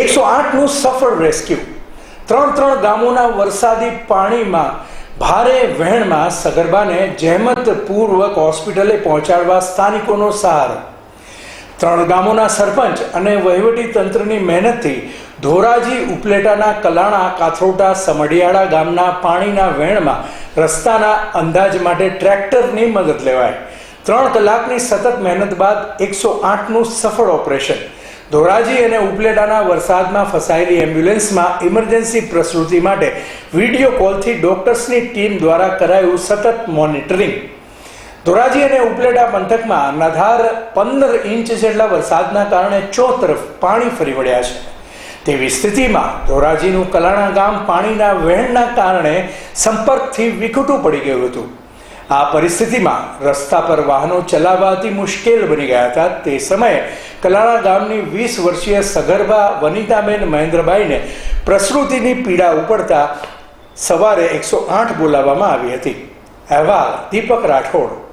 એકસો આઠનું સફળ રેસ્ક્યુ. ત્રણ ત્રણ ગામોના વરસાદી પાણીમાં ભારે વહેણમાં સગર્ભાને જહેમતપૂર્વક હોસ્પિટલે પહોંચાડવા સ્થાનિકોનો સહારો. ત્રણ ગામોના સરપંચ અને વહીવટી તંત્રની મહેનતથી ધોરાજી ઉપલેટાના કલાણા કાથરોટા સમઢિયાળા ગામના પાણીના વહેણમાં રસ્તાના અંદાજ માટે ટ્રેક્ટરની મદદ લેવાય. ત્રણ કલાકની સતત મહેનત બાદ એકસો આઠનું સફળ ઓપરેશન. ધોરાજી અને ઉપલેટાના વરસાદમાં ફસાયેલી એમ્બ્યુલન્સમાં ઇમરજન્સી પ્રસૂતિ માટે વીડિયો કોલથી ડોક્ટર્સની ટીમ દ્વારા કરાયું સતત મોનિટરિંગ. ધોરાજી અને ઉપલેટા પંથકમાં નધાર પંદર ઇંચ જેટલા વરસાદના કારણે ચોતરફ પાણી ફરી વળ્યા છે. તેવી સ્થિતિમાં ધોરાજીનું કલાણા ગામ પાણીના વહેણના કારણે સંપર્કથી વિખૂટું પડી ગયું હતું. આ પરિસ્થિતિમાં રસ્તા પર વાહનો ચલાવવા અતિ મુશ્કેલ બની ગયા હતા. તે સમયે કલાણા ગામની વીસ વર્ષીય સગર્ભા વનિતાબેન મહેન્દ્રભાઈને પ્રસૃતિની પીડા ઉપડતા સવારે એકસો આઠ બોલાવવામાં આવી હતી. અહેવાલ દીપક રાઠોડ.